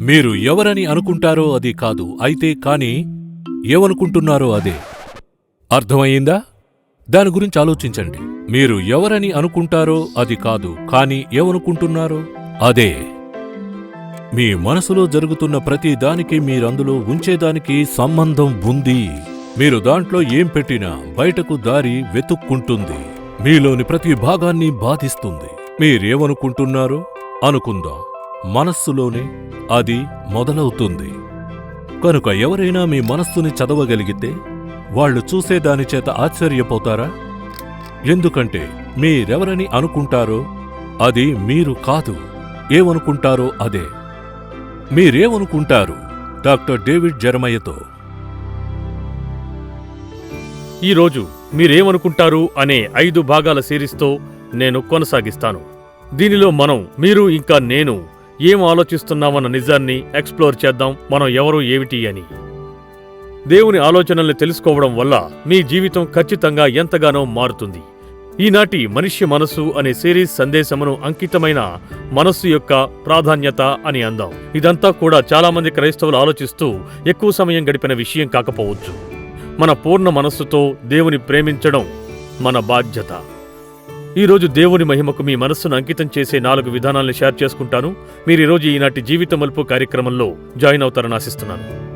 మీరు ఎవరని అనుకుంటారో అది కాదు అయితే కాని ఏమనుకుంటున్నారో అదే. అర్థమయ్యిందా? దాని గురించి ఆలోచించండి. మీరు ఎవరని అనుకుంటారో అది కాదు కాని ఏమనుకుంటున్నారో అదే. మీ మనసులో జరుగుతున్న ప్రతి దానికి మీరందులో ఉంచేదానికి సంబంధం ఉంది. మీరు దాంట్లో ఏం పెట్టినా బయటకు దారి వెతుక్కుంటుంది. మీలోని ప్రతి భాగాన్ని బాధిస్తుంది. మీరేమనుకుంటున్నారో అనుకుందాం. మనస్సులోనే అది మొదలవుతుంది. కనుక ఎవరైనా మీ మనస్సుని చదవగలిగితే వాళ్ళు చూసేదానిచేత చేత ఆశ్చర్యపోతారా? ఎందుకంటే మీరెవరని అనుకుంటారో అది మీరు కాదు ఏమనుకుంటారో అదే. మీరేమనుకుంటారు? డాక్టర్ డేవిడ్ జరమయ్యతో. ఈరోజు మీరేమనుకుంటారు అనే ఐదు భాగాల సిరీస్తో నేను కొనసాగిస్తాను. దీనిలో మనం మీరు ఇంకా నేను ఏం ఆలోచిస్తున్నామన్న నిజాన్ని ఎక్స్ప్లోర్ చేద్దాం. మనం ఎవరు ఏమిటి అని. దేవుని ఆలోచనల్ని తెలుసుకోవడం వల్ల మీ జీవితం ఖచ్చితంగా ఎంతగానో మారుతుంది. ఈనాటి మనిషి మనస్సు అనే సిరీస్ సందేశమును అంకితమైన మనస్సు యొక్క ప్రాధాన్యత అని అందాం. ఇదంతా కూడా చాలామంది క్రైస్తవులు ఆలోచిస్తూ ఎక్కువ సమయం గడిపిన విషయం కాకపోవచ్చు. మన పూర్ణ మనస్సుతో దేవుని ప్రేమించడం మన బాధ్యత. ఈరోజు దేవుని మహిమకు మీ మనస్సును అంకితం చేసే నాలుగు విధానాలను షేర్ చేసుకుంటాను. మీరు ఈరోజు ఈనాటి జీవిత మలుపు కార్యక్రమంలో జాయిన్ అవుతారని ఆశిస్తున్నాను.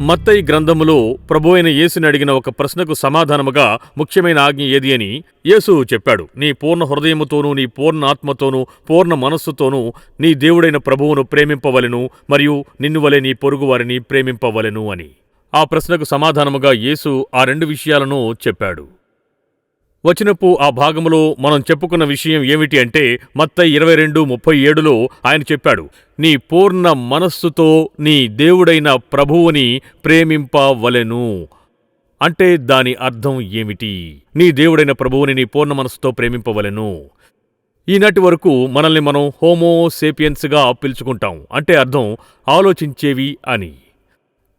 మత్తయి గ్రంథములో ప్రభు అయిన యేసుని అడిగిన ఒక ప్రశ్నకు సమాధానముగా ముఖ్యమైన ఆజ్ఞ ఏది అని యేసు చెప్పాడు. నీ పూర్ణ హృదయముతోనూ నీ పూర్ణ ఆత్మతోనూ పూర్ణ మనస్సుతోనూ నీ దేవుడైన ప్రభువును ప్రేమింపవలెను మరియు నిన్ను వలె నీ పొరుగువారిని ప్రేమింపవలెను అని. ఆ ప్రశ్నకు సమాధానముగా యేసు ఆ రెండు విషయాలను చెప్పాడు. వచనపు ఆ భాగంలో మనం చెప్పుకున్న విషయం ఏమిటి అంటే మత్త ఇరవై రెండు ముప్పై ఏడులో ఆయన చెప్పాడు నీ పూర్ణ మనస్సుతో నీ దేవుడైన ప్రభువుని ప్రేమింపవలెను. అంటే దాని అర్థం ఏమిటి? నీ దేవుడైన ప్రభువుని నీ పూర్ణ మనస్సుతో ప్రేమింపవలెను. ఈనాటి వరకు మనల్ని మనం హోమో సేపియన్స్గా పిలుచుకుంటాం అంటే అర్థం ఆలోచించేవి అని.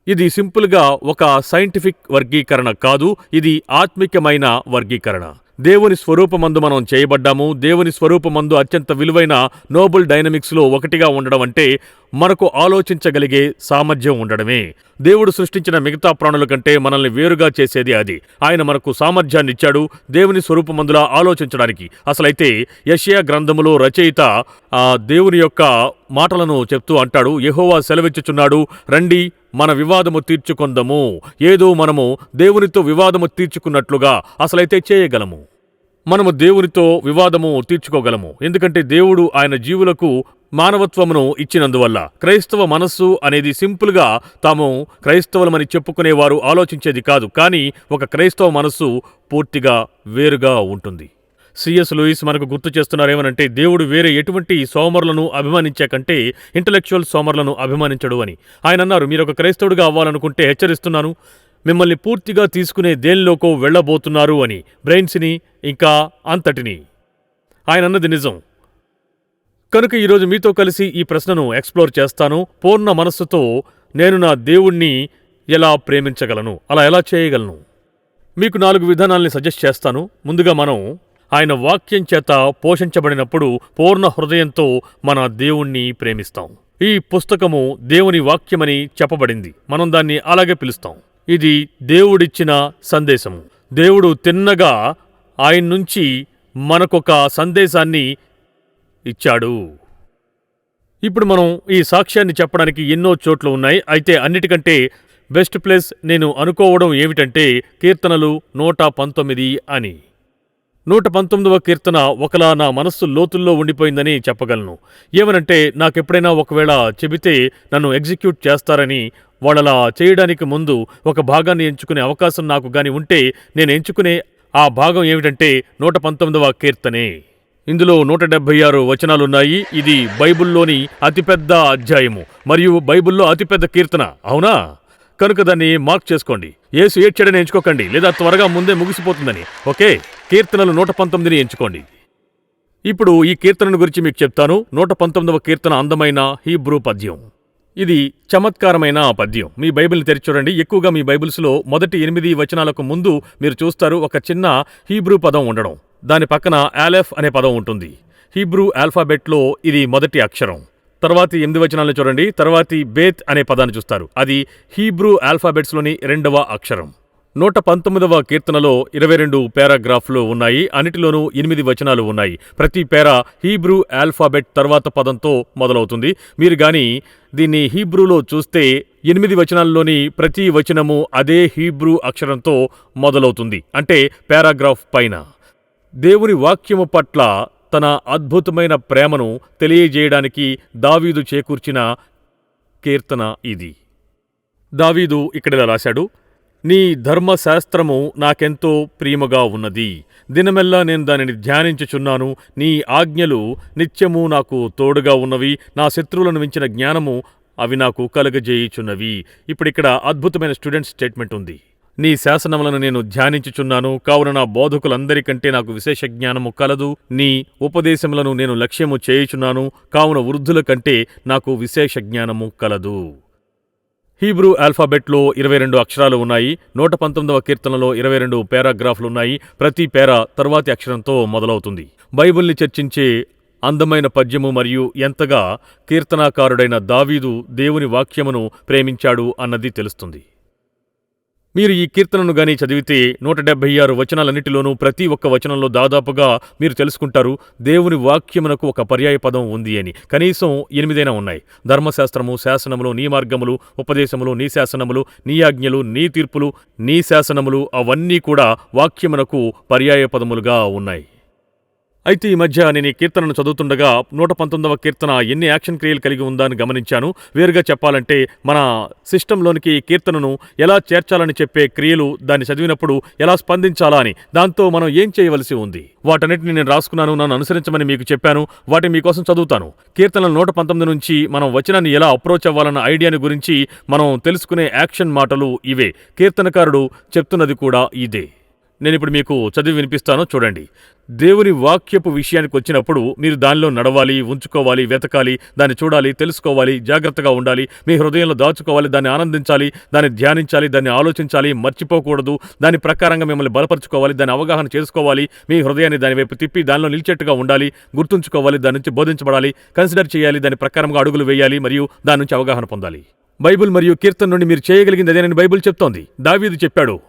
ఇది సింపుల్గా ఒక సైంటిఫిక్ వర్గీకరణ కాదు ఇది ఆత్మికమైన వర్గీకరణ. దేవుని స్వరూపమందు మనం చేయబడ్డాము. దేవుని స్వరూపమందు అత్యంత విలువైన నోబుల్ డైనమిక్స్లో ఒకటిగా ఉండడం అంటే మనకు ఆలోచించగలిగే సామర్థ్యం ఉండడమే. దేవుడు సృష్టించిన మిగతా ప్రాణుల కంటే మనల్ని వేరుగా చేసేది అది. ఆయన మనకు సామర్థ్యాన్ని ఇచ్చాడు దేవుని స్వరూపమందులా ఆలోచించడానికి. అసలైతే యషియా గ్రంథములో రచయిత ఆ దేవుని యొక్క మాటలను చెప్తూ అంటాడు యహోవా సెలవిచ్చుచున్నాడు రండి మన వివాదము తీర్చుకొందము. ఏదో మనము దేవునితో వివాదము తీర్చుకున్నట్లుగా అసలైతే చేయగలము. మనము దేవునితో వివాదము తీర్చుకోగలము. ఎందుకంటే దేవుడు ఆయన జీవులకు మానవత్వమును ఇచ్చినందువల్ల క్రైస్తవ మనస్సు అనేది సింపుల్గా తాము క్రైస్తవులమని చెప్పుకునేవారు ఆలోచించేది కాదు. కానీ ఒక క్రైస్తవ మనస్సు పూర్తిగా వేరుగా ఉంటుంది. సిఎస్ లూయిస్ మనకు గుర్తు చేస్తున్నారేమనంటే దేవుడు వేరే ఎటువంటి సోమరులను అభిమానించే కంటే ఇంటలెక్చువల్ సోమరులను అభిమానించడు అని. ఆయన అన్నారు మీరు ఒక క్రైస్తవుడిగా అవ్వాలనుకుంటే హెచ్చరిస్తున్నాను. మిమ్మల్ని పూర్తిగా తీసుకునే దేనిలోకో వెళ్ళబోతున్నారు అని. బ్రెయిన్స్ని ఇంకా అంతటిని. ఆయన అన్నది నిజం. కనుక ఈరోజు మీతో కలిసి ఈ ప్రశ్నను ఎక్స్ప్లోర్ చేస్తాను. పూర్ణ మనస్సుతో నేను నా దేవుణ్ణి ఎలా ప్రేమించగలను? అలా ఎలా చేయగలను? మీకు నాలుగు విధానాల్ని సజెస్ట్ చేస్తాను. ముందుగా మనం ఆయన వాక్యం చేత పోషించబడినప్పుడు పూర్ణ హృదయంతో మన దేవుణ్ణి ప్రేమిస్తాం. ఈ పుస్తకము దేవుని వాక్యమని చెప్పబడింది. మనం దాన్ని అలాగే పిలుస్తాం. ఇది దేవుడిచ్చిన సందేశము. దేవుడు తిన్నగా ఆయన నుంచి మనకొక సందేశాన్ని ఇచ్చాడు. ఇప్పుడు మనం ఈ సాక్ష్యాన్ని చెప్పడానికి ఎన్నో చోట్లు ఉన్నాయి. అయితే అన్నిటికంటే బెస్ట్ ప్లేస్ నేను అనుకోవడం ఏమిటంటే కీర్తనలు నూట పంతొమ్మిది అని. నూట పంతొమ్మిదవ కీర్తన ఒకలా నా మనస్సు లోతుల్లో ఉండిపోయిందని చెప్పగలను. ఏమనంటే నాకెప్పుడైనా ఒకవేళ చెబితే నన్ను ఎగ్జిక్యూట్ చేస్తారని వాళ్ళలా చేయడానికి ముందు ఒక భాగాన్ని ఎంచుకునే అవకాశం నాకు గాని ఉంటే నేను ఎంచుకునే ఆ భాగం ఏమిటంటే నూట పంతొమ్మిదవ కీర్తనే. ఇందులో నూట డెబ్బై ఆరు వచనాలున్నాయి. ఇది బైబిల్లోని అతిపెద్ద అధ్యాయము మరియు బైబిల్లో అతిపెద్ద కీర్తన. అవునా? కనుక దాన్ని మార్క్ చేసుకోండి. ఏసు ఏడ్చాడని ఎంచుకోకండి. లేదా త్వరగా ముందే ముగిసిపోతుందని. ఓకే? కీర్తనలు నూట పంతొమ్మిదిని ఎంచుకోండి. ఇప్పుడు ఈ కీర్తనను గురించి మీకు చెప్తాను. నూట పంతొమ్మిదవ కీర్తన అందమైన హీబ్రూ పద్యం. ఇది చమత్కారమైన పద్యం. మీ బైబిల్ని తెరిచి చూడండి. ఎక్కువగా మీ బైబిల్స్లో మొదటి ఎనిమిది వచనాలకు ముందు మీరు చూస్తారు ఒక చిన్న హీబ్రూ పదం ఉండడం. దాని పక్కన ఆలెఫ్ అనే పదం ఉంటుంది. హీబ్రూ ఆల్ఫాబెట్లో ఇది మొదటి అక్షరం. తర్వాతి ఎనిమిది వచనాలను చూడండి. తర్వాతి బేత్ అనే పదాన్ని చూస్తారు. అది హీబ్రూ ఆల్ఫాబెట్స్లోని రెండవ అక్షరం. నూట పంతొమ్మిదవ కీర్తనలో ఇరవై రెండు పారాగ్రాఫ్లు ఉన్నాయి. అన్నిటిలోనూ ఎనిమిది వచనాలు ఉన్నాయి. ప్రతి పేరా హీబ్రూ ఆల్ఫాబెట్ తర్వాత పదంతో మొదలవుతుంది. మీరు గాని దీన్ని హీబ్రూలో చూస్తే ఎనిమిది వచనాల్లోని ప్రతి వచనము అదే హీబ్రూ అక్షరంతో మొదలవుతుంది. అంటే పారాగ్రాఫ్ పైన. దేవుని వాక్యము పట్ల తన అద్భుతమైన ప్రేమను తెలియజేయడానికి దావీదు చేకూర్చిన కీర్తన ఇది. దావీదు ఇక్కడ రాశాడు. నీ ధర్మశాస్త్రము నాకెంతో ప్రియముగా ఉన్నది. దినమెల్లా నేను దానిని ధ్యానించుచున్నాను. నీ ఆజ్ఞలు నిత్యము నాకు తోడుగా ఉన్నవి. నా శత్రువులను మించిన జ్ఞానము అవి నాకు కలుగజేయుచున్నవి. ఇప్పుడిక్కడ అద్భుతమైన స్టూడెంట్ స్టేట్మెంట్ ఉంది. నీ శాసనములను నేను ధ్యానించుచున్నాను. కావున నా బోధకులందరికంటే నాకు విశేష జ్ఞానము కలదు. నీ ఉపదేశములను నేను లక్ష్యము చేయుచున్నాను. కావున వృద్ధుల కంటే నాకు విశేష జ్ఞానము కలదు. హీబ్రూ ఆల్ఫాబెట్లో ఇరవై రెండు అక్షరాలు ఉన్నాయి. నూట పంతొమ్మిదవ కీర్తనలో ఇరవై రెండు పారాగ్రాఫ్లు ఉన్నాయి. ప్రతి పేరా తర్వాతి అక్షరంతో మొదలవుతుంది. బైబిల్ని చర్చించే అందమైన పద్యము మరియు ఎంతగా కీర్తనాకారుడైన దావీదు దేవుని వాక్యమును ప్రేమించాడు అన్నది తెలుస్తుంది. మీరు ఈ కీర్తనను గాని చదివితే నూట డెబ్బై ఆరు వచనాలన్నిటిలోనూ ప్రతి ఒక్క వచనంలో దాదాపుగా మీరు తెలుసుకుంటారు దేవుని వాక్యమునకు ఒక పర్యాయ పదం ఉంది అని. కనీసం ఎనిమిదైనా ఉన్నాయి. ధర్మశాస్త్రము శాసనములు నీ మార్గములు ఉపదేశములు నీ శాసనములు నీ ఆజ్ఞలు నీ తీర్పులు నీ శాసనములు అవన్నీ కూడా వాక్యమునకు పర్యాయ పదములుగా ఉన్నాయి. అయితే ఈ మధ్య నేను ఈ కీర్తనను చదువుతుండగా నూట పంతొమ్మిదవ కీర్తన ఎన్ని యాక్షన్ క్రియలు కలిగి ఉందా అని గమనించాను. వేరుగా చెప్పాలంటే మన సిస్టంలోనికి ఈ కీర్తనను ఎలా చేర్చాలని చెప్పే క్రియలు దాన్ని చదివినప్పుడు ఎలా స్పందించాలా అని దాంతో మనం ఏం చేయవలసి ఉంది? వాటన్నిటిని నేను రాసుకున్నాను నన్ను అనుసరించమని మీకు చెప్పాను వాటిని మీకోసం చదువుతాను. కీర్తనలు నూట పంతొమ్మిది నుంచి మనం వచనాన్ని ఎలా అప్రోచ్ అవ్వాలన్న ఐడియాని గురించి మనం తెలుసుకునే యాక్షన్ మాటలు ఇవే. కీర్తనకారుడు చెప్తున్నది కూడా ఇదే. నేను ఇప్పుడు మీకు చదివి వినిపిస్తాను చూడండి. దేవుని వాక్యపు విషయానికి వచ్చినప్పుడు మీరు దానిలో నడవాలి ఉంచుకోవాలి వెతకాలి దాన్ని చూడాలి తెలుసుకోవాలి జాగ్రత్తగా ఉండాలి మీ హృదయంలో దాచుకోవాలి దాన్ని ఆనందించాలి దాన్ని ధ్యానించాలి దాన్ని ఆలోచించాలి మర్చిపోకూడదు దాని ప్రకారంగా మిమ్మల్ని బలపరుచుకోవాలి దాని అవగాహన చేసుకోవాలి మీ హృదయాన్ని దాని వైపు తిప్పి దానిలో నిలిచేట్టుగా ఉండాలి గుర్తుంచుకోవాలి దాని నుంచి బోధించబడాలి కన్సిడర్ చేయాలి దాని ప్రకారంగా అడుగులు వేయాలి మరియు దాని నుంచి అవగాహన పొందాలి. బైబిల్ మరియు కీర్తన నుండి మీరు చేయగలిగింది అదేనని బైబిల్ చెప్తోంది. దావీదు చెప్పాడు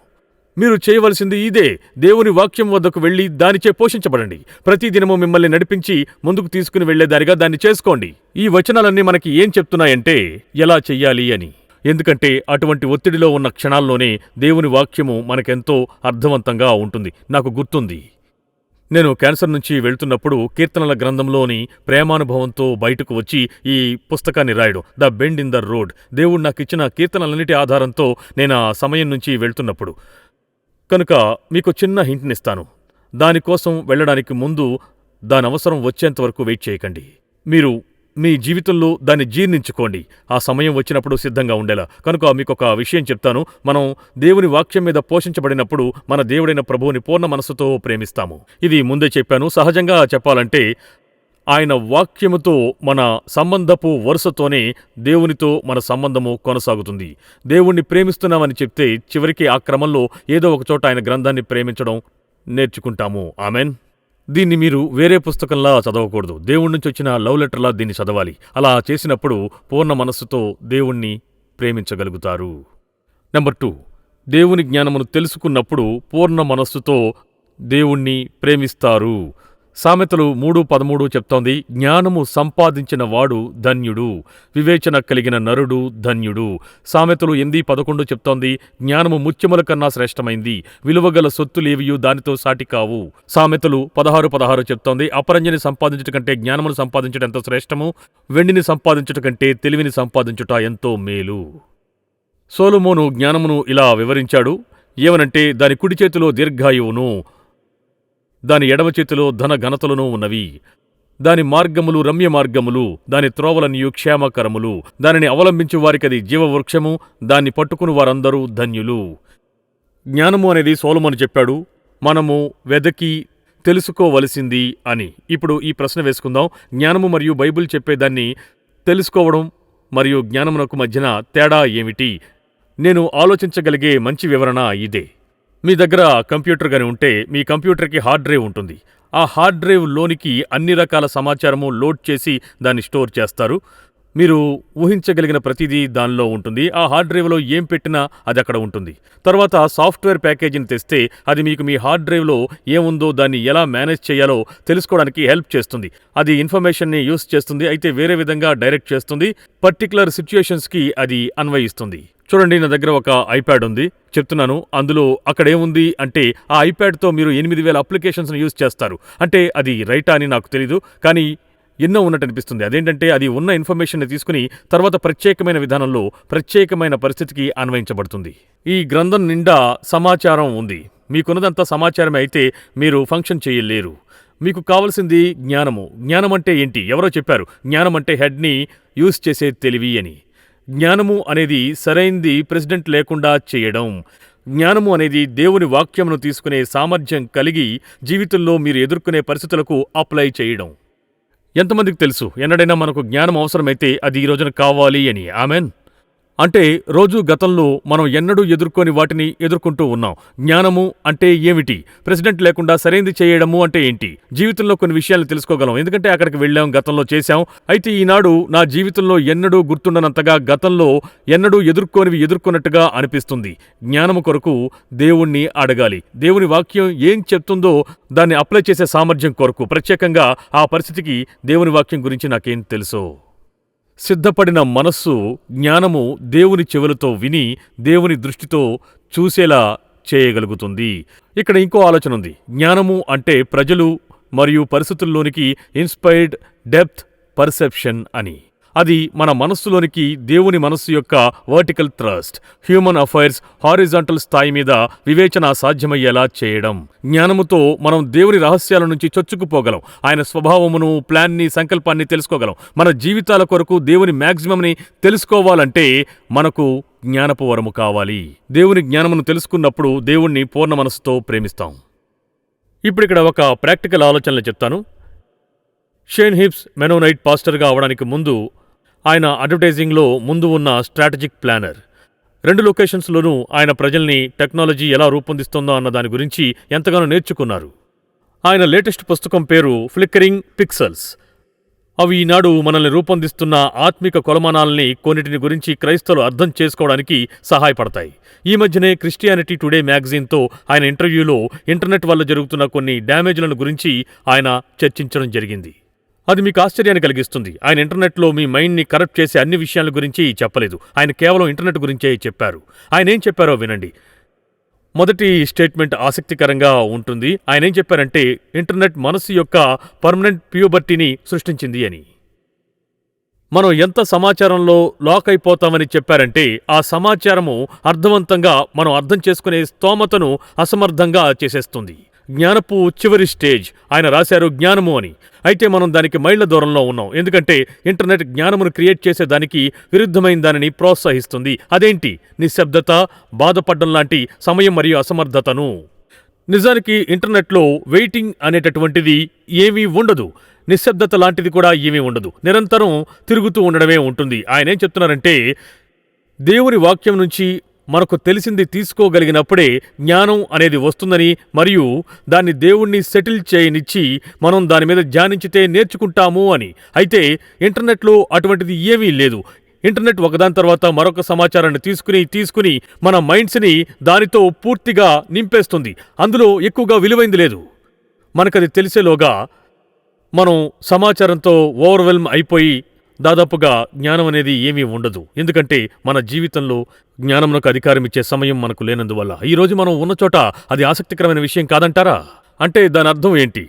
మీరు చేయవలసింది ఇదే. దేవుని వాక్యం వద్దకు వెళ్ళి దానిచే పోషించబడండి. ప్రతిదినము మిమ్మల్ని నడిపించి ముందుకు తీసుకుని వెళ్ళేదారిగా దాన్ని చేసుకోండి. ఈ వచనాలన్నీ మనకి ఏం చెప్తున్నాయంటే ఎలా చెయ్యాలి అని. ఎందుకంటే అటువంటి ఒత్తిడిలో ఉన్న క్షణాల్లోనే దేవుని వాక్యము మనకెంతో అర్థవంతంగా ఉంటుంది. నాకు గుర్తుంది. నేను క్యాన్సర్ నుంచి వెళ్తున్నప్పుడు కీర్తనల గ్రంథంలోని ప్రేమానుభవంతో బయటకు వచ్చి ఈ పుస్తకాన్ని రాయడం. The bend in the road. దేవుడు నాకు ఇచ్చిన కీర్తనలన్నిటి ఆధారంతో నేను ఆ సమయం నుంచి వెళ్తున్నప్పుడు. కనుక మీకు చిన్న హింట్నిస్తాను. దానికోసం వెళ్ళడానికి ముందు దాని అవసరం వచ్చేంతవరకు వెయిట్ చేయకండి. మీరు మీ జీవితంలో దాన్ని జీర్ణించుకోండి. ఆ సమయం వచ్చినప్పుడు సిద్ధంగా ఉండేలా. కనుక మీకు ఒక విషయం చెప్తాను. మనం దేవుని వాక్యం మీద పోషించబడినప్పుడు మన దేవుడైన ప్రభువుని పూర్ణ మనస్సుతో ప్రేమిస్తాము. ఇది ముందే చెప్పాను. సహజంగా చెప్పాలంటే ఆయన వాక్యముతో మన సంబంధపు వరుసతోనే దేవునితో మన సంబంధము కొనసాగుతుంది. దేవుణ్ణి ప్రేమిస్తున్నామని చెప్తే చివరికి ఆ క్రమంలో ఏదో ఒక చోట ఆయన గ్రంథాన్ని ప్రేమించడం నేర్చుకుంటాము. ఆమెన్. దీన్ని మీరు వేరే పుస్తకంలా చదవకూడదు. దేవుడి నుంచి వచ్చిన లవ్ లెటర్లా దీన్ని చదవాలి. అలా చేసినప్పుడు పూర్ణ మనస్సుతో దేవుణ్ణి ప్రేమించగలుగుతారు. Number two. దేవుని జ్ఞానమును తెలుసుకున్నప్పుడు పూర్ణ మనస్సుతో దేవుణ్ణి ప్రేమిస్తారు. సామెతలు మూడు పదమూడు చెప్తోంది. జ్ఞానము సంపాదించిన వాడు ధన్యుడు. వివేచన కలిగిన నరుడు ధన్యుడు. సామెతలు ఎనిమిది పదకొండు చెప్తోంది. జ్ఞానము ముత్యముల కన్నా శ్రేష్టమైంది. విలువగల సొత్తులేవియు దానితో సాటి కావు. సామెతలు పదహారు పదహారు చెప్తోంది. అపరంజని సంపాదించట కంటే జ్ఞానమును సంపాదించుట ఎంతో శ్రేష్టము. వెండిని సంపాదించట కంటే తెలివిని సంపాదించుట ఎంతో మేలు. సోలుమోను జ్ఞానమును ఇలా వివరించాడు. ఏమనంటే దాని కుడి చేతిలో దీర్ఘాయువును. దాని ఎడమ చేతిలో ధన ఘనతలను ఉన్నవి. దాని మార్గములు రమ్య మార్గములు దాని త్రోవలనియు క్షేమకరములు దానిని అవలంబించు వారికది జీవవృక్షము దాన్ని పట్టుకుని వారందరూ ధన్యులు. జ్ఞానము అనేది సోలమని చెప్పాడు. మనము వెదకి తెలుసుకోవలసింది అని. ఇప్పుడు ఈ ప్రశ్న వేసుకుందాం. జ్ఞానము మరియు బైబిల్ చెప్పేదాన్ని తెలుసుకోవడం మరియు జ్ఞానమునకు మధ్యన తేడా ఏమిటి? నేను ఆలోచించగలిగే మంచి వివరణ ఇదే. మీ దగ్గర కంప్యూటర్ కానీ ఉంటే మీ కంప్యూటర్కి హార్డ్ డ్రైవ్ ఉంటుంది. ఆ హార్డ్ డ్రైవ్ లోనికి అన్ని రకాల సమాచారము లోడ్ చేసి దాన్ని స్టోర్ చేస్తారు. మీరు ఊహించగలిగిన ప్రతిదీ దానిలో ఉంటుంది. ఆ హార్డ్ డ్రైవ్లో ఏం పెట్టినా అది అక్కడ ఉంటుంది. తర్వాత సాఫ్ట్వేర్ ప్యాకేజీని తెస్తే అది మీకు మీ హార్డ్ డ్రైవ్లో ఏముందో దాన్ని ఎలా మేనేజ్ చేయాలో తెలుసుకోవడానికి హెల్ప్ చేస్తుంది. అది ఇన్ఫర్మేషన్ని యూస్ చేస్తుంది. అయితే వేరే విధంగా డైరెక్ట్ చేస్తుంది. పర్టికులర్ సిచ్యుయేషన్స్కి అది అన్వయిస్తుంది. చూడండి నా దగ్గర ఒక ఐప్యాడ్ ఉంది. చెప్తున్నాను అందులో అక్కడ ఏముంది అంటే ఆ ఐప్యాడ్తో మీరు ఎనిమిది వేల అప్లికేషన్స్ని యూజ్ చేస్తారు. అంటే అది రైటా అని నాకు తెలీదు కానీ ఎన్నో ఉన్నట్టు అనిపిస్తుంది అదేంటంటే అది ఉన్న ఇన్ఫర్మేషన్ని తీసుకుని తర్వాత ప్రత్యేకమైన విధానంలో ప్రత్యేకమైన పరిస్థితికి అన్వయించబడుతుంది. ఈ గ్రంథం నిండా సమాచారం ఉంది. మీకున్నదంతా సమాచారమే అయితే మీరు ఫంక్షన్ చేయలేరు. మీకు కావలసింది జ్ఞానము. జ్ఞానం అంటే ఏంటి? ఎవరో చెప్పారు జ్ఞానం అంటే హెడ్ని యూజ్ చేసే తెలివి అని. జ్ఞానము అనేది సరైంది ప్రెసిడెంట్ లేకుండా చేయడం. జ్ఞానము అనేది దేవుని వాక్యమును తీసుకునే సామర్థ్యం కలిగి జీవితంలో మీరు ఎదుర్కొనే పరిస్థితులకు అప్లై చేయడం. ఎంతమందికి తెలుసు? ఎన్నడైనా మనకు జ్ఞానం అవసరమైతే అది ఈ రోజున కావాలి అని. ఆమెన్. అంటే రోజు గతంలో మనం ఎన్నడూ ఎదుర్కొని వాటిని ఎదుర్కొంటూ ఉన్నాం. జ్ఞానము అంటే ఏమిటి? ప్రెసిడెంట్ లేకుండా సరైంది చేయడము అంటే ఏంటి? జీవితంలో కొన్ని విషయాలు తెలుసుకోగలం. ఎందుకంటే అక్కడికి వెళ్ళాం గతంలో చేశాం. అయితే ఈనాడు నా జీవితంలో ఎన్నడూ గుర్తుండనంతగా గతంలో ఎన్నడూ ఎదుర్కొనివి ఎదుర్కొన్నట్టుగా అనిపిస్తుంది. జ్ఞానము కొరకు దేవుణ్ణి అడగాలి. దేవుని వాక్యం ఏం చెప్తుందో దాన్ని అప్లై చేసే సామర్థ్యం కొరకు. ప్రత్యేకంగా ఆ పరిస్థితికి దేవుని వాక్యం గురించి నాకేం తెలుసో? సిద్ధపడిన మనస్సు జ్ఞానము దేవుని చెవులతో విని దేవుని దృష్టితో చూసేలా చేయగలుగుతుంది. ఇక్కడ ఇంకో ఆలోచన ఉంది. జ్ఞానము అంటే ప్రజలు మరియు పరిస్థితుల్లోనికి ఇన్స్పైర్డ్ డెప్త్ పర్సెప్షన్ అని. అది మన మనస్సులోనికి దేవుని మనస్సు యొక్క vertical thrust human affairs horizontal స్థాయి మీద వివేచన సాధ్యమయ్యేలా చేయడం. జ్ఞానముతో మనం దేవుని రహస్యాల నుంచి చొచ్చుకుపోగలం. ఆయన స్వభావమును ప్లాన్ని సంకల్పాన్ని తెలుసుకోగలం. మన జీవితాల కొరకు దేవుని మ్యాక్సిమంని తెలుసుకోవాలంటే మనకు జ్ఞానపు వరము కావాలి. దేవుని జ్ఞానమును తెలుసుకున్నప్పుడు దేవుణ్ణి పూర్ణ మనస్సుతో ప్రేమిస్తాం. ఇప్పుడు ఇక్కడ ఒక ప్రాక్టికల్ ఆలోచనలు చెప్తాను. షేన్ హిప్స్ మెనోనైట్ పాస్టర్గా అవడానికి ముందు ఆయన అడ్వర్టైజింగ్లో ముందు ఉన్న స్ట్రాటజిక్ ప్లానర్. రెండు లొకేషన్స్లోనూ ఆయన ప్రజల్ని టెక్నాలజీ ఎలా రూపొందిస్తుందో అన్న దాని గురించి ఎంతగానో నేర్చుకున్నారు. ఆయన లేటెస్ట్ పుస్తకం పేరు ఫ్లిక్కరింగ్ పిక్సెల్స్ అవి ఈనాడు మనల్ని రూపొందిస్తున్న ఆత్మిక కొలమానాల్ని కొన్నిటిని గురించి క్రైస్తవులు అర్థం చేసుకోవడానికి సహాయపడతాయి. ఈ మధ్యనే క్రిస్టియానిటీ టుడే మ్యాగజైన్తో ఆయన ఇంటర్వ్యూలో ఇంటర్నెట్ వల్ల జరుగుతున్న కొన్ని డ్యామేజ్లను గురించి ఆయన చర్చించడం జరిగింది. అది మీకు ఆశ్చర్యాన్ని కలిగిస్తుంది. ఆయన ఇంటర్నెట్లో మీ మైండ్ని కరప్ట్ చేసే అన్ని విషయాల గురించి చెప్పలేదు. ఆయన కేవలం ఇంటర్నెట్ గురించే చెప్పారు. ఆయన ఏం చెప్పారో వినండి. మొదటి స్టేట్మెంట్ ఆసక్తికరంగా ఉంటుంది. ఆయన ఏం చెప్పారంటే ఇంటర్నెట్ మనసు యొక్క పర్మనెంట్ ప్యూబర్టీని సృష్టించింది అని. మనం ఎంత సమాచారంలో లాక్ అయిపోతామని చెప్పారంటే ఆ సమాచారము అర్థవంతంగా మనం అర్థం చేసుకునే స్తోమతను అసమర్థంగా చేసేస్తుంది. జ్ఞానపు చివరి స్టేజ్. ఆయన రాశారు జ్ఞానము అని. అయితే మనం దానికి మైళ్ళ దూరంలో ఉన్నాం. ఎందుకంటే ఇంటర్నెట్ జ్ఞానమును క్రియేట్ చేసే దానికి విరుద్ధమైన దానిని ప్రోత్సహిస్తుంది. అదేంటి? నిశ్శబ్దత బాధపడడం లాంటి సమయం మరియు అసమర్థతను. నిజానికి ఇంటర్నెట్లో వెయిటింగ్ అనేటటువంటిది ఏమీ ఉండదు. నిశ్శబ్దత లాంటిది కూడా ఏమీ ఉండదు. నిరంతరం తిరుగుతూ ఉండడమే ఉంటుంది. ఆయన ఏం చెప్తున్నారంటే దేవుని వాక్యం నుంచి మనకు తెలిసింది తీసుకోగలిగినప్పుడే జ్ఞానం అనేది వస్తుందని మరియు దాన్ని దేవుణ్ణి సెటిల్ చేయనిచ్చి మనం దాని మీద ధ్యానించితే నేర్చుకుంటాము అని. అయితే ఇంటర్నెట్లో అటువంటిది ఏమీ లేదు. ఇంటర్నెట్ ఒకదాని తర్వాత మరొక సమాచారాన్ని తీసుకుని తీసుకుని మన మైండ్స్ని దానితో పూర్తిగా నింపేస్తుంది. అందులో ఎక్కువగా విలువైంది లేదు. మనకది తెలిసేలోగా మనం సమాచారంతో ఓవర్వెల్మ్ అయిపోయి దాదాపుగా జ్ఞానం అనేది ఏమీ ఉండదు. ఎందుకంటే మన జీవితంలో జ్ఞానమునకు అధికారం ఇచ్చే సమయం మనకు లేనందువల్ల. ఈరోజు మనం ఉన్న చోట అది ఆసక్తికరమైన విషయం కాదంటారా? అంటే దాని అర్థం ఏంటి?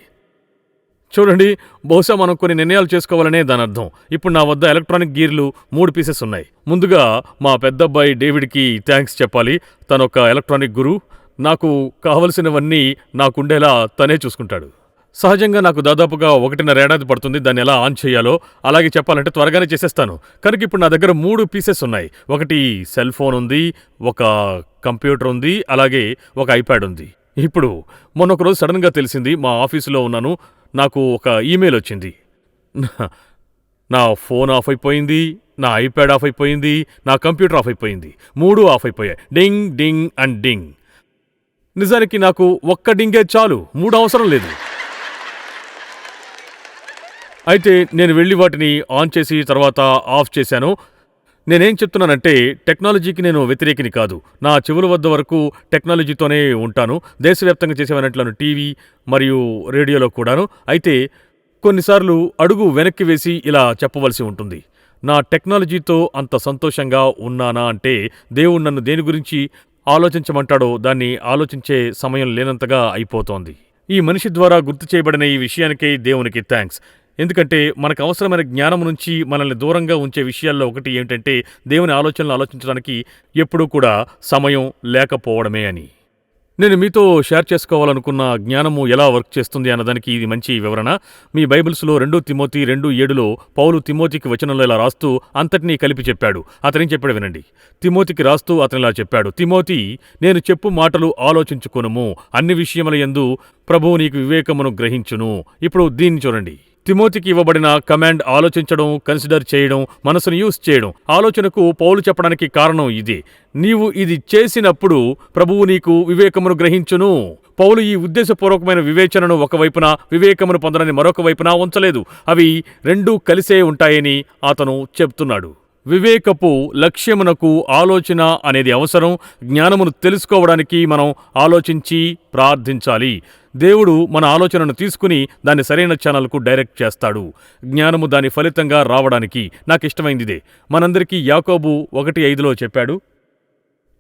చూడండి బహుశా మనం కొన్ని నిర్ణయాలు చేసుకోవాలనే దాని అర్థం. ఇప్పుడు నా వద్ద ఎలక్ట్రానిక్ గీర్లు మూడు పీసెస్ ఉన్నాయి. ముందుగా మా పెద్దబ్బాయి డేవిడ్కి థ్యాంక్స్ చెప్పాలి. తను ఒక ఎలక్ట్రానిక్ గురు నాకు కావలసినవన్నీ నాకుండేలా తనే చూసుకుంటాడు. సహజంగా నాకు దాదాపుగా ఒకటిన్నర ఏడాది పడుతుంది. దాన్ని ఎలా ఆన్ చేయాలో అలాగే చెప్పాలంటే త్వరగానే చేసేస్తాను. కనుక ఇప్పుడు నా దగ్గర మూడు పీసెస్ ఉన్నాయి. ఒకటి సెల్ ఫోన్ ఉంది ఒక కంప్యూటర్ ఉంది అలాగే ఒక ఐప్యాడ్ ఉంది. ఇప్పుడు మొన్న ఒక రోజు సడన్గా తెలిసింది మా ఆఫీసులో ఉన్నాను నాకు ఒక ఈమెయిల్ వచ్చింది. నా ఫోన్ ఆఫ్ అయిపోయింది నా ఐప్యాడ్ ఆఫ్ అయిపోయింది నా కంప్యూటర్ ఆఫ్ అయిపోయింది. మూడు ఆఫ్ అయిపోయాయి. Ding ding and ding. నిజానికి నాకు ఒక్క డింగే చాలు. మూడు అవసరం లేదు. అయితే నేను వెళ్ళి వాటిని ఆన్ చేసి తర్వాత ఆఫ్ చేశాను. నేనేం చెప్తున్నానంటే టెక్నాలజీకి నేను వ్యతిరేకిని కాదు. నా చెవుల వద్ద వరకు టెక్నాలజీతోనే ఉంటాను. దేశవ్యాప్తంగా చేసేవనట్లను టీవీ మరియు రేడియోలో కూడాను. అయితే కొన్నిసార్లు అడుగు వెనక్కి వేసి ఇలా చెప్పవలసి ఉంటుంది. నా టెక్నాలజీతో అంత సంతోషంగా ఉన్నానా అంటే దేవుడు నన్ను దేని గురించి ఆలోచించమంటాడో దాన్ని ఆలోచించే సమయం లేనంతగా అయిపోతోంది. ఈ మనిషి ద్వారా గుర్తు చేయబడిన ఈ విషయానికే దేవునికి థ్యాంక్స్ ఎందుకంటే మనకు అవసరమైన జ్ఞానం నుంచి మనల్ని దూరంగా ఉంచే విషయాల్లో ఒకటి ఏమిటంటే దేవుని ఆలోచనలు ఆలోచించడానికి ఎప్పుడూ కూడా సమయం లేకపోవడమే అని. నేను మీతో షేర్ చేసుకోవాలనుకున్న జ్ఞానము ఎలా వర్క్ చేస్తుంది అన్నదానికి ఇది మంచి వివరణ. మీ బైబిల్స్లో రెండు తిమోతి రెండు ఏడులో పౌలు తిమోతికి వచనంలో ఇలా రాస్తూ అంతటినీ కలిపి చెప్పాడు. అతనేం చెప్పాడు వినండి. తిమోతికి రాస్తూ అతను ఇలా చెప్పాడు. తిమోతి నేను చెప్పు మాటలు ఆలోచించుకొనుము. అన్ని విషయముల యందు ప్రభువు నీకు వివేకమును గ్రహించును. ఇప్పుడు దీన్ని చూడండి. తిమోతికి ఇవ్వబడిన కమాండ్ ఆలోచించడం కన్సిడర్ చేయడం మనసును యూస్ చేయడం. ఆలోచనకు పౌలు చెప్పడానికి కారణం ఇది. నీవు ఇది చేసినప్పుడు ప్రభువు నీకు వివేకమును గ్రహించును. పౌలు ఈ ఉద్దేశపూర్వకమైన వివేచనను ఒకవైపున వివేకమును పొందడని మరొక వైపున ఉంచలేదు. అవి రెండూ కలిసే ఉంటాయని అతను చెప్తున్నాడు. వివేకపు లక్ష్యమునకు ఆలోచన అనేది అవసరం. జ్ఞానమును తెలుసుకోవడానికి మనం ఆలోచించి ప్రార్థించాలి. దేవుడు మన ఆలోచనను తీసుకుని దాన్ని సరైన ఛానల్కు డైరెక్ట్ చేస్తాడు. జ్ఞానము దాని ఫలితంగా రావడానికి నాకు ఇష్టమైందిదే మనందరికీ యాకోబు ఒకటి ఐదులో చెప్పాడు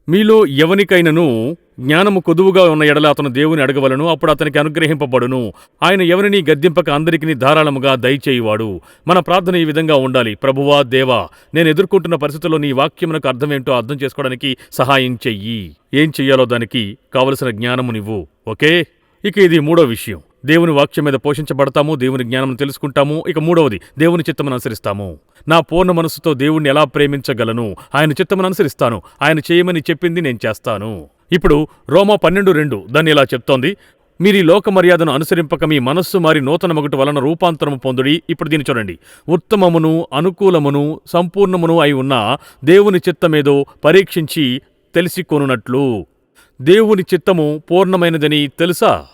మీలో ఎవనికైనను జ్ఞానము కొదువుగా ఉన్న ఎడల అతను దేవుని అడగవలను అప్పుడు అతనికి అనుగ్రహింపబడును. ఆయన ఎవరిని గద్దింపక అందరికీ ధారాళముగా దయచేయువాడు. మన ప్రార్థన ఈ విధంగా ఉండాలి. ప్రభువా దేవా నేను ఎదుర్కొంటున్న పరిస్థితుల్లో నీ వాక్యమునకు అర్థమేంటో అర్థం చేసుకోవడానికి సహాయం చెయ్యి. ఏం చెయ్యాలో దానికి కావలసిన జ్ఞానము నువ్వు ఓకే? ఇక ఇది మూడో విషయం. దేవుని వాక్యం మీద పోషించబడతాము దేవుని జ్ఞానం తెలుసుకుంటాము. ఇక మూడవది దేవుని చిత్తమును అనుసరిస్తాము. నా పూర్ణ మనసుతో దేవుణ్ణి ఎలా ప్రేమించగలను? ఆయన చిత్తమును అనుసరిస్తాను. ఆయన చేయమని చెప్పింది నేను చేస్తాను. ఇప్పుడు రోమా పన్నెండు రెండు దాన్ని ఇలా చెప్తోంది. మీరు ఈ లోక మర్యాదను అనుసరింపక మీ మనస్సు మారి నూతన మొగటు వలన రూపాంతరము పొందుడి. ఇప్పుడు దీన్ని చూడండి. ఉత్తమమును అనుకూలమును సంపూర్ణమును అయి ఉన్న దేవుని చిత్తమేదో పరీక్షించి తెలిసికొనున్నట్లు. దేవుని చిత్తము పూర్ణమైనదని తెలుసా?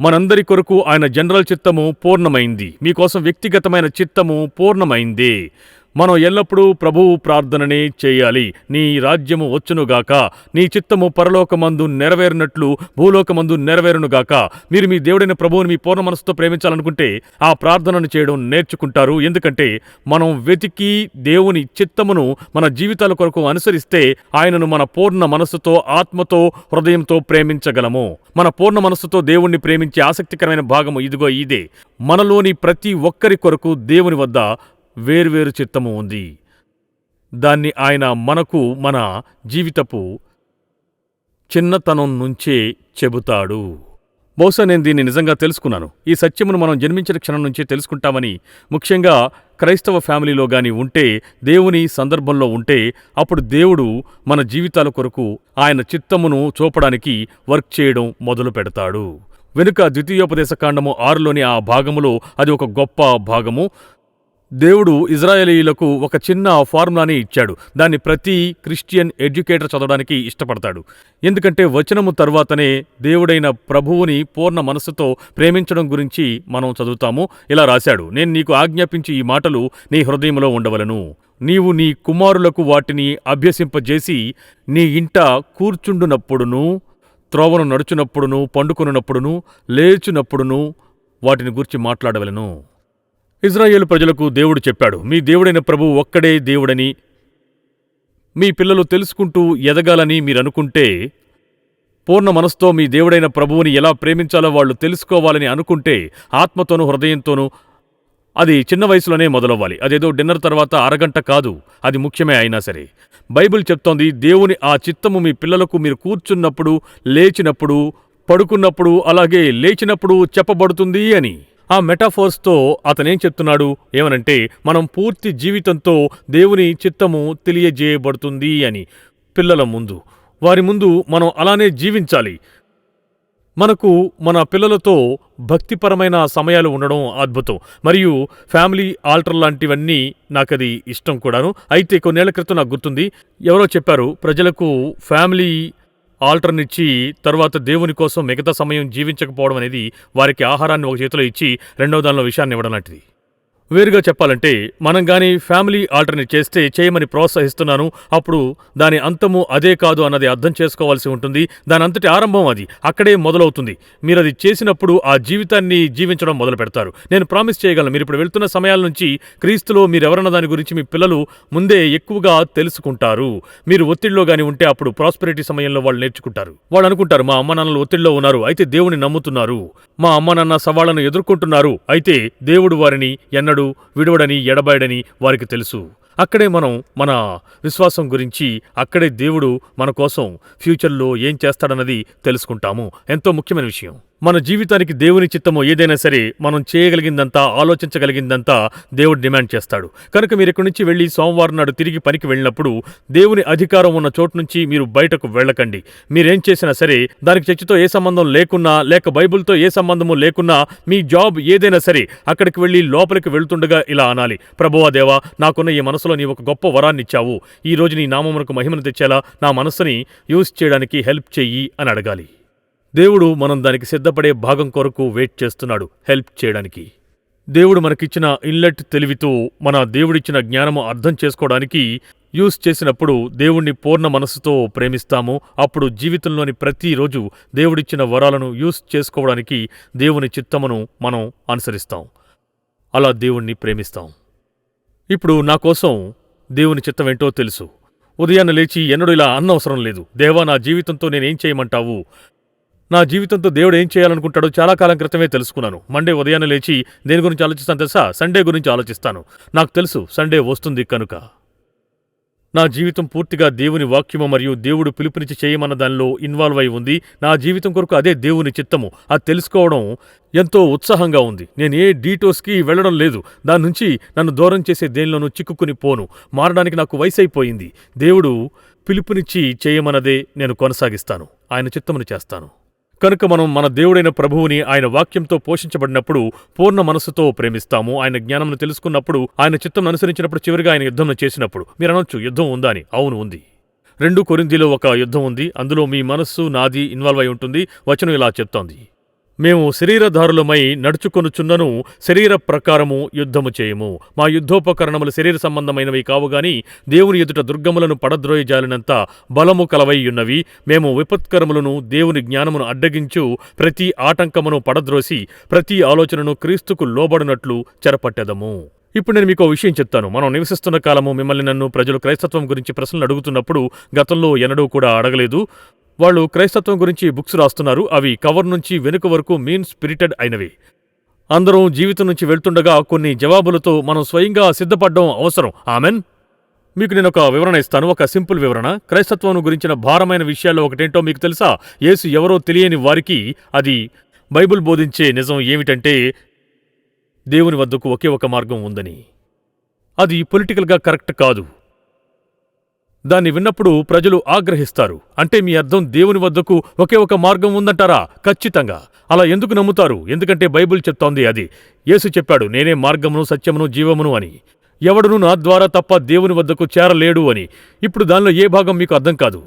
మనందరి కొరకు ఆయన జనరల్ చిత్తము పూర్ణమైంది. మీకోసం వ్యక్తిగతమైన చిత్తము పూర్ణమైంది. మనం ఎల్లప్పుడూ ప్రభువు ప్రార్థననే చేయాలి. నీ రాజ్యము వచ్చునుగాక నీ చిత్తము పరలోకమందు నెరవేరినట్లు భూలోకమందు నెరవేరునుగాక మీరు మీ దేవుడైన ప్రభువుని మీ పూర్ణ మనసుతో ప్రేమించాలనుకుంటే ఆ ప్రార్థనను చేయడం నేర్చుకుంటారు. ఎందుకంటే మనం వెతికి దేవుని చిత్తమును మన జీవితాల కొరకు అనుసరిస్తే ఆయనను మన పూర్ణ మనస్సుతో ఆత్మతో హృదయంతో ప్రేమించగలము. మన పూర్ణ మనస్సుతో దేవుణ్ణి ప్రేమించే ఆసక్తికరమైన భాగము ఇదిగో ఇదే. మనలోని ప్రతి ఒక్కరి కొరకు దేవుని వద్ద వేర్వేరు చిత్తము ఉంది. దాన్ని ఆయన మనకు మన జీవితపు చిన్నతనం నుంచే చెబుతాడు. బహుశా నేను దీన్ని నిజంగా తెలుసుకున్నాను. ఈ సత్యమును మనం జన్మించిన క్షణం నుంచే తెలుసుకుంటామని ముఖ్యంగా క్రైస్తవ ఫ్యామిలీలో గాని ఉంటే దేవుని సందర్భంలో ఉంటే అప్పుడు దేవుడు మన జీవితాల కొరకు ఆయన చిత్తమును చూపడానికి వర్క్ చేయడం మొదలు పెడతాడు. వెనుక ద్వితీయోపదేశ కాండము ఆరులోని ఆ భాగములో అది ఒక గొప్ప భాగము. దేవుడు ఇజ్రాయేలీలకు ఒక చిన్న ఫార్ములాని ఇచ్చాడు. దాన్ని ప్రతి క్రిస్టియన్ ఎడ్యుకేటర్ చదవడానికి ఇష్టపడతాడు. ఎందుకంటే వచనము తర్వాతనే దేవుడైన ప్రభువుని పూర్ణ మనస్సుతో ప్రేమించడం గురించి మనం చదువుతాము. ఇలా రాశాడు నేను నీకు ఆజ్ఞాపించి ఈ మాటలు నీ హృదయంలో ఉండవలను. నీవు నీ కుమారులకు వాటిని అభ్యసింపజేసి నీ ఇంట కూర్చుండునప్పుడును త్రోవను నడుచునప్పుడును పండుకొనున్నప్పుడును లేచునప్పుడును వాటిని గురించి మాట్లాడవలను. ఇజ్రాయేలు ప్రజలకు దేవుడు చెప్పాడు మీ దేవుడైన ప్రభు ఒక్కడే దేవుడని మీ పిల్లలు తెలుసుకుంటూ ఎదగాలని మీరనుకుంటే పూర్ణ మనస్తో మీ దేవుడైన ప్రభువుని ఎలా ప్రేమించాలో వాళ్ళు తెలుసుకోవాలని అనుకుంటే ఆత్మతోనూ హృదయంతోనూ అది చిన్న వయసులోనే మొదలవ్వాలి. అదేదో డిన్నర్ తర్వాత అరగంట కాదు అది ముఖ్యమే అయినా సరే. బైబిల్ చెప్తోంది దేవుని ఆ చిత్తము మీ పిల్లలకు మీరు కూర్చున్నప్పుడు లేచినప్పుడు పడుకున్నప్పుడు అలాగే లేచినప్పుడు చెప్పబడుతుంది అని. ఆ మెటాఫోర్స్తో అతనేం చెప్తున్నాడు? ఏమనంటే మనం పూర్తి జీవితంతో దేవుని చిత్తము తెలియజేయబడుతుంది అని. పిల్లల ముందు. వారి ముందు మనం అలానే జీవించాలి. మనకు మన పిల్లలతో భక్తిపరమైన సమయాలు ఉండడం అద్భుతం. మరియు ఫ్యామిలీ ఆల్టర్ లాంటివన్నీ నాకది ఇష్టం కూడాను. అయితే కొన్నేళ్ళ క్రితం నాకు గుర్తుంది. ఎవరో చెప్పారు ప్రజలకు ఫ్యామిలీ ఆల్టర్నిచ్చి తర్వాత దేవుని కోసం మిగతా సమయం జీవించకపోవడం అనేది వారికి ఆహారాన్ని ఒక చేతిలో ఇచ్చి రెండవ దానిలో విషయాన్ని ఇవ్వడం లాంటిది. వేరుగా చెప్పాలంటే మనం కానీ ఫ్యామిలీ ఆల్టర్నేట్ చేస్తే చేయమని ప్రోత్సహిస్తున్నాను అప్పుడు దాని అంతము అదే కాదు అన్నది అర్థం చేసుకోవాల్సి ఉంటుంది. దాని అంతటి ఆరంభం అది అక్కడే మొదలవుతుంది. మీరు అది చేసినప్పుడు ఆ జీవితాన్ని జీవించడం మొదలు పెడతారు. నేను ప్రామిస్ చేయగలను మీరు ఇప్పుడు వెళ్తున్న సమయాల నుంచి క్రీస్తులో మీరెవరన్న దాని గురించి మీ పిల్లలు ముందే ఎక్కువగా తెలుసుకుంటారు. మీరు ఒత్తిడిలో కానీ ఉంటే అప్పుడు ప్రాస్పెరిటీ సమయంలో వాళ్ళు నేర్చుకుంటారు. వాళ్ళు అనుకుంటారు మా అమ్మ నాన్నలు ఒత్తిడిలో ఉన్నారు అయితే దేవుని నమ్ముతున్నారు. మా అమ్మ నాన్న సవాళ్ళను ఎదుర్కొంటున్నారు అయితే దేవుడు వారిని ఎన్నడూ విడవడని ఎడబాయడని వారికి తెలుసు. అక్కడే మనం మన విశ్వాసం గురించి అక్కడే దేవుడు మన కోసం ఫ్యూచర్లో ఏం చేస్తాడన్నది తెలుసుకుంటాము. ఎంతో ముఖ్యమైన విషయం. మన జీవితానికి దేవుని చిత్తము ఏదైనా సరే మనం చేయగలిగిందంతా ఆలోచించగలిగిందంతా దేవుడు డిమాండ్ చేస్తాడు. కనుక మీరు ఇక్కడి నుంచి వెళ్ళి సోమవారం నాడు తిరిగి పనికి వెళ్ళినప్పుడు దేవుని అధికారం ఉన్న చోటు నుంచి మీరు బయటకు వెళ్ళకండి. మీరేం చేసినా సరే దానికి చర్చితో ఏ సంబంధం లేకున్నా లేక బైబిల్తో ఏ సంబంధము లేకున్నా మీ జాబ్ ఏదైనా సరే అక్కడికి వెళ్ళి లోపలికి వెళ్తుండగా ఇలా అనాలి. ప్రభువా దేవా నాకున్న ఈ మనసులో నీ ఒక గొప్ప వరాన్ని ఇచ్చావు. ఈ రోజు నీ నామమునకు మహిమను తెచ్చేలా నా మనసుని యూజ్ చేయడానికి హెల్ప్ చెయ్యి అని అడగాలి. దేవుడు మనం దానికి సిద్ధపడే భాగం కొరకు వెయిట్ చేస్తున్నాడు హెల్ప్ చేయడానికి. దేవుడు మనకిచ్చిన ఇన్లెట్ తెలివితో మన దేవుడిచ్చిన జ్ఞానము అర్థం చేసుకోవడానికి యూస్ చేసినప్పుడు దేవుణ్ణి పూర్ణ మనస్సుతో ప్రేమిస్తాము. అప్పుడు జీవితంలోని ప్రతిరోజు దేవుడిచ్చిన వరాలను యూస్ చేసుకోవడానికి దేవుని చిత్తమును మనం అనుసరిస్తాం. అలా దేవుణ్ణి ప్రేమిస్తాం. ఇప్పుడు నా కోసం దేవుని చిత్తం ఏంటో తెలుసు. ఉదయాన్నే లేచి ఎన్నడూ ఇలా అన్నవసరం లేదు. దేవా నా జీవితంతో నేనేం చేయమంటావు? నా జీవితంతో దేవుడు ఏం చేయాలనుకుంటాడో చాలా కాలం క్రితమే తెలుసుకున్నాను. మండే ఉదయాన్నే లేచి దేని గురించి ఆలోచిస్తాను తెలుసా? సండే గురించి ఆలోచిస్తాను. నాకు తెలుసు సండే వస్తుంది కనుక. నా జీవితం పూర్తిగా దేవుని వాక్యము మరియు దేవుడు పిలుపునిచ్చి చేయమన్న దానిలో ఇన్వాల్వ్ అయి ఉంది. నా జీవితం కొరకు అదే దేవుని చిత్తము. అది తెలుసుకోవడం ఎంతో ఉత్సాహంగా ఉంది. నేను ఏ డీటోస్కి వెళ్ళడం లేదు. దాని నుంచి నన్ను దూరం చేసే దేనిలోనూ చిక్కుకుని పోను. మారడానికి నాకు వయసు అయిపోయింది దేవుడు పిలుపునిచ్చి చేయమన్నదే నేను కొనసాగిస్తాను. ఆయన చిత్తమును చేస్తాను. కనుక మనం మన దేవుడైన ప్రభువుని ఆయన వాక్యంతో పోషించబడినప్పుడు పూర్ణ మనస్సుతో ప్రేమిస్తాము. ఆయన జ్ఞానం తెలుసుకున్నప్పుడు ఆయన చిత్తం అనుసరించినప్పుడు చివరిగా ఆయన యుద్ధం చేసినప్పుడు. మీరు అనొచ్చు యుద్ధం ఉందా అని. అవును ఉంది. రెండు కొరిందిలో ఒక యుద్ధం ఉంది. అందులో మీ మనస్సు నాది ఇన్వాల్వ్ అయి ఉంటుంది. వచనం ఇలా చెప్తోంది. మేము శరీరధారులమై నడుచుకొనుచున్నను శరీర ప్రకారము యుద్ధము చేయము. మా యుద్ధోపకరణములు శరీర సంబంధమైనవి కావుగాని దేవుని ఎదుట దుర్గములను పడద్రోయజాలినంత బలము కలవైయున్నవి. మేము విపత్కరములను దేవుని జ్ఞానమును అడ్డగించు ప్రతి ఆటంకమును పడద్రోసి ప్రతి ఆలోచనను క్రీస్తుకు లోబడినట్లు చెరపట్టెదము. ఇప్పుడు నేను మీకు విషయం చెప్తాను. మనం నివసిస్తున్న కాలము మిమ్మల్ని నన్ను ప్రజలు క్రైస్తత్వం గురించి ప్రశ్నలు అడుగుతున్నప్పుడు గతంలో ఎన్నడూ కూడా అడగలేదు. వాళ్ళు క్రైస్తత్వం గురించి బుక్స్ రాస్తున్నారు. అవి కవర్ నుంచి వెనుక వరకు మీన్ స్పిరిటెడ్ అయినవి. అందరం జీవితం నుంచి వెళ్తుండగా కొన్ని జవాబులతో మనం స్వయంగా సిద్ధపడడం అవసరం. ఆమెన్. మీకు నేను ఒక వివరణ ఇస్తాను. ఒక సింపుల్ వివరణ. క్రైస్తత్వం గురించిన భారమైన విషయాల్లో ఒకటేంటో మీకు తెలుసా? యేసు ఎవరో తెలియని వారికి అది బైబిల్ బోధించే నిజం ఏమిటంటే దేవుని వద్దకు ఒకే ఒక మార్గం ఉందని. అది పొలిటికల్గా కరెక్ట్ కాదు. దాన్ని విన్నప్పుడు ప్రజలు ఆగ్రహిస్తారు. అంటే మీ అర్థం దేవుని వద్దకు ఒకే ఒక మార్గం ఉందంటారా? ఖచ్చితంగా. అలా ఎందుకు నమ్ముతారు? ఎందుకంటే బైబిల్ చెప్తోంది అది. యేసు చెప్పాడు నేనే మార్గమును సత్యమును జీవమును అని. ఎవడును నా ద్వారా తప్ప దేవుని వద్దకు చేరలేడు అని. ఇప్పుడు దానిలో ఏ భాగం మీకు అర్థం కాదు?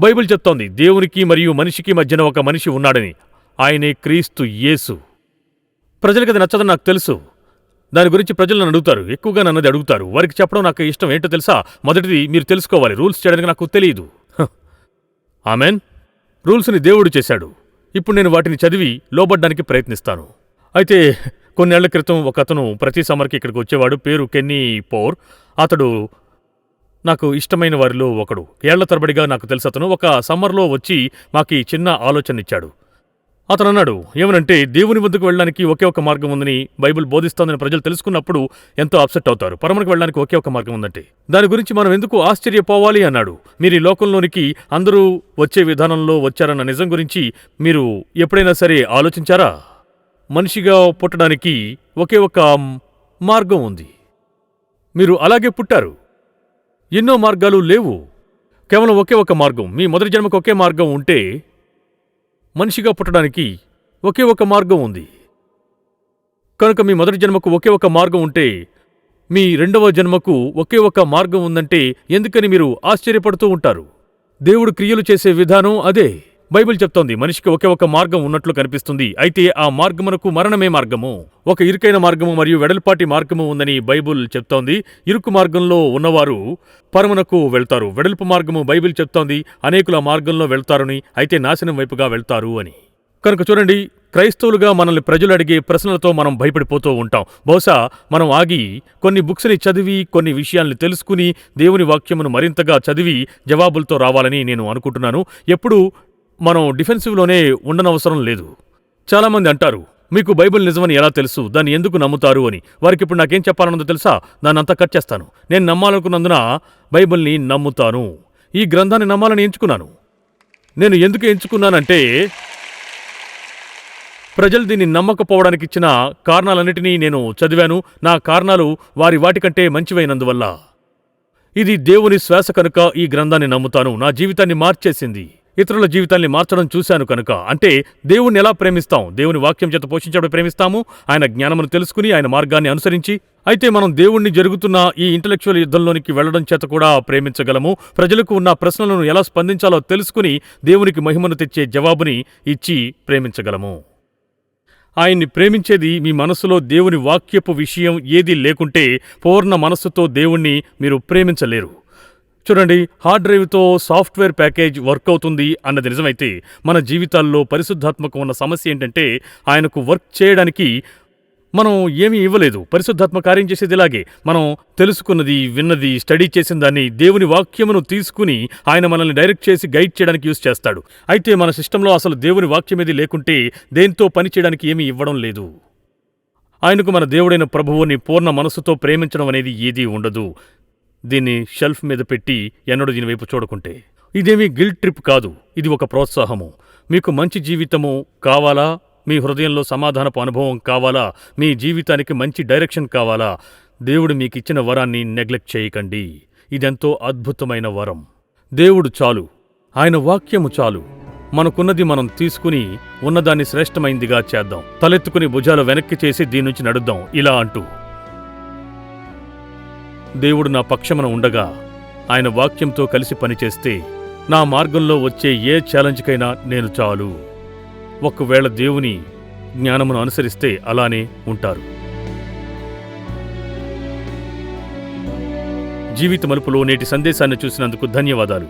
బైబిల్ చెప్తోంది దేవునికి మరియు మనిషికి మధ్యన ఒక మనిషి ఉన్నాడని. ఆయనే క్రీస్తు యేసు. ప్రజలకది అది నచ్చదని నాకు తెలుసు. దాని గురించి ప్రజలు నన్ను అడుగుతారు. ఎక్కువగా నన్నది అడుగుతారు. వారికి చెప్పడం నాకు ఇష్టం. ఏంటో తెలుసా? మొదటిది మీరు తెలుసుకోవాలి. రూల్స్ చేయడానికి నాకు తెలియదు ఆమెన్. రూల్స్ని దేవుడు చేశాడు. ఇప్పుడు నేను వాటిని చదివి లోబడ్డానికి ప్రయత్నిస్తాను. అయితే కొన్నేళ్ళ క్రితం ఒక అతను ప్రతి సమ్మర్కి ఇక్కడికి వచ్చేవాడు. పేరు కెన్నీ పోర్. అతడు నాకు ఇష్టమైన వారిలో ఒకడు. ఏళ్ళ తరబడిగా నాకు తెలుసు అతను ఒక సమ్మర్లో వచ్చి మాకు ఈ చిన్న ఆలోచన ఇచ్చాడు అతను అన్నాడు ఏమనంటే దేవుని వద్దకు వెళ్ళడానికి ఒకే ఒక మార్గం ఉందని బైబిల్ బోధిస్తోందని ప్రజలు తెలుసుకున్నప్పుడు ఎంతో అప్సెట్ అవుతారు. పరమకు వెళ్ళడానికి ఒకే ఒక మార్గం ఉందంటే. దాని గురించి మనం ఎందుకు ఆశ్చర్యపోవాలి? అన్నాడు. మీరు ఈ లోకంలోనికి అందరూ వచ్చే విధానంలో వచ్చారన్న నిజం గురించి మీరు ఎప్పుడైనా సరే ఆలోచించారా? మనిషిగా పుట్టడానికి ఒకే ఒక మార్గం ఉంది. మీరు అలాగే పుట్టారు. ఎన్నో మార్గాలు లేవు. కేవలం ఒకే ఒక మార్గం. మీ మొదటి జన్మకు ఒకే మార్గం ఉంటే మనిషిగా పుట్టడానికి ఒకే ఒక మార్గం ఉంది. కనుక మీ మొదటి జన్మకు ఒకే ఒక మార్గం ఉంటే మీ రెండవ జన్మకు ఒకే ఒక మార్గం ఉందంటే ఎందుకని మీరు ఆశ్చర్యపడుతూ ఉంటారు? దేవుడు క్రియలు చేసే విధానం అదే. బైబిల్ చెప్తోంది మనిషికి ఒకే ఒక మార్గం ఉన్నట్లు కనిపిస్తుంది. అయితే ఆ మార్గమునకు మరణమే మార్గము. ఒక ఇరుకైన మార్గము మరియు వెడల్పాటి మార్గము ఉందని బైబిల్ చెప్తోంది. ఇరుకు మార్గంలో ఉన్నవారు పరమునకు వెళ్తారు. వెడల్పు మార్గము బైబిల్ చెప్తోంది అనేకుల మార్గంలో వెళ్తారని అయితే నాశనం వైపుగా వెళ్తారు అని. కనుక చూడండి క్రైస్తవులుగా మనల్ని ప్రజలు అడిగే ప్రశ్నలతో మనం భయపడిపోతూ ఉంటాం. బహుశా మనం ఆగి కొన్ని బుక్స్ని చదివి కొన్ని విషయాల్ని తెలుసుకుని దేవుని వాక్యమును మరింతగా చదివి జవాబులతో రావాలని నేను అనుకుంటున్నాను. ఎప్పుడూ మనం డిఫెన్సివ్లోనే ఉండనవసరం లేదు. చాలామంది అంటారు మీకు బైబిల్ నిజమని ఎలా తెలుసు? దాన్ని ఎందుకు నమ్ముతారు? అని. వారికి ఇప్పుడు నాకేం చెప్పాలన్నదో తెలుసా? దాన్ని అంతా కట్ చేస్తాను. నేను నమ్మాలనుకున్నందున బైబిల్ని నమ్ముతాను. ఈ గ్రంథాన్ని నమ్మాలని ఎంచుకున్నాను. నేను ఎందుకు ఎంచుకున్నానంటే ప్రజలు దీన్ని నమ్మకపోవడానికి ఇచ్చిన కారణాలన్నిటినీ నేను చదివాను. నా కారణాలు వారి వాటికంటే మంచివైనందువల్ల. ఇది దేవుని శ్వాస కనుక ఈ గ్రంథాన్ని నమ్ముతాను. నా జీవితాన్ని మార్చేసింది. ఇతరుల జీవితాన్ని మార్చడం చూశాను కనుక. అంటే దేవుణ్ణి ఎలా ప్రేమిస్తాం? దేవుని వాక్యం చేత పోషించడం ప్రేమిస్తాము? ఆయన జ్ఞానమును తెలుసుకుని ఆయన మార్గాన్ని అనుసరించి. అయితే మనం దేవుణ్ణి జరుగుతున్న ఈ ఇంటలెక్చువల్ యుద్ధంలోనికి వెళ్ళడం చేత కూడా ప్రేమించగలము? ప్రజలకు ఉన్న ప్రశ్నలను ఎలా స్పందించాలో తెలుసుకుని దేవునికి మహిమను తెచ్చే జవాబుని ఇచ్చి ప్రేమించగలము. ఆయన్ని ప్రేమించేది మీ మనసులో దేవుని వాక్యపు విషయం ఏదీ లేకుంటే పూర్ణ మనస్సుతో దేవుణ్ణి మీరు ప్రేమించలేరు. చూడండి హార్డ్ డ్రైవ్తో సాఫ్ట్వేర్ ప్యాకేజ్ వర్క్ అవుతుంది అన్నది నిజమైతే మన జీవితాల్లో పరిశుద్ధాత్మకం ఉన్న సమస్య ఏంటంటే ఆయనకు వర్క్ చేయడానికి మనం ఏమీ ఇవ్వలేదు. పరిశుద్ధాత్మ కార్యం చేసేది ఇలాగే. మనం తెలుసుకున్నది విన్నది స్టడీ చేసిన దాన్ని దేవుని వాక్యమును తీసుకుని ఆయన మనల్ని డైరెక్ట్ చేసి గైడ్ చేయడానికి యూజ్ చేస్తాడు. అయితే మన సిస్టంలో అసలు దేవుని వాక్యం ఏది లేకుంటే దేంతో పని చేయడానికి ఏమీ ఇవ్వడం లేదు. ఆయనకు మన దేవుడైన ప్రభువుని పూర్ణ మనసుతో ప్రేమించడం అనేది ఏదీ ఉండదు. దీన్ని షెల్ఫ్ మీద పెట్టి ఎన్నడూ దీని వైపు చూడకుంటే. ఇదేమీ గిల్ట్ ట్రిప్ కాదు. ఇది ఒక ప్రోత్సాహము. మీకు మంచి జీవితము కావాలా? మీ హృదయంలో సమాధానపు అనుభవం కావాలా? మీ జీవితానికి మంచి డైరెక్షన్ కావాలా? దేవుడు మీకిచ్చిన వరాన్ని నెగ్లెక్ట్ చేయకండి. ఇదెంతో అద్భుతమైన వరం. దేవుడు చాలు. ఆయన వాక్యము చాలు. మనకున్నది మనం తీసుకుని ఉన్నదాన్ని శ్రేష్టమైందిగా చేద్దాం. తలెత్తుకుని భుజాలు వెనక్కి చేసి దీని నుంచి నడుద్దాం. ఇలా అంటూ. దేవుడు నా పక్షమున ఉండగా ఆయన వాక్యంతో కలిసి పనిచేస్తే నా మార్గంలో వచ్చే ఏ ఛాలెంజ్కైనా నేను చాలు. ఒకవేళ దేవుని జ్ఞానమును అనుసరిస్తే అలానే ఉంటారు. జీవిత మలుపులో నేటి సందేశాన్ని చూసినందుకు ధన్యవాదాలు.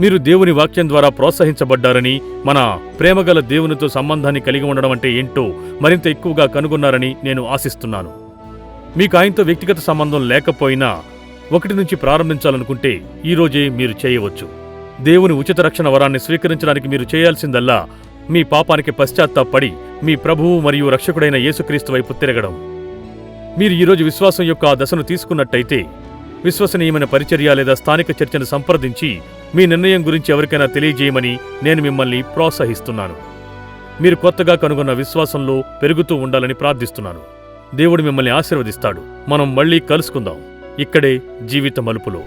మీరు దేవుని వాక్యం ద్వారా ప్రోత్సహించబడ్డారని మన ప్రేమగల దేవునితో సంబంధాన్ని కలిగి ఉండడం అంటే ఏంటో మరింత ఎక్కువగా కనుగొన్నారని నేను ఆశిస్తున్నాను. మీకు ఆయనతో వ్యక్తిగత సంబంధం లేకపోయినా ఒకటి నుంచి ప్రారంభించాలనుకుంటే ఈరోజే మీరు చేయవచ్చు. దేవుని ఉచిత రక్షణ వరాన్ని స్వీకరించడానికి మీరు చేయాల్సిందల్లా మీ పాపానికి పశ్చాత్తాపడి మీ ప్రభువు మరియు రక్షకుడైన యేసుక్రీస్తు వైపు తిరగడం. మీరు ఈరోజు విశ్వాసం యొక్క ఆ దశను తీసుకున్నట్టయితే విశ్వసనీయమైన పరిచర్య లేదా స్థానిక చర్చను సంప్రదించి మీ నిర్ణయం గురించి ఎవరికైనా తెలియజేయమని నేను మిమ్మల్ని ప్రోత్సహిస్తున్నాను. మీరు కొత్తగా కనుగొన్న విశ్వాసంలో పెరుగుతూ ఉండాలని ప్రార్థిస్తున్నాను. దేవుడు మిమ్మల్ని ఆశీర్వదిస్తాడు. మనం మళ్ళీ కలుసుకుందాం. ఇక్కడే జీవిత మలుపులో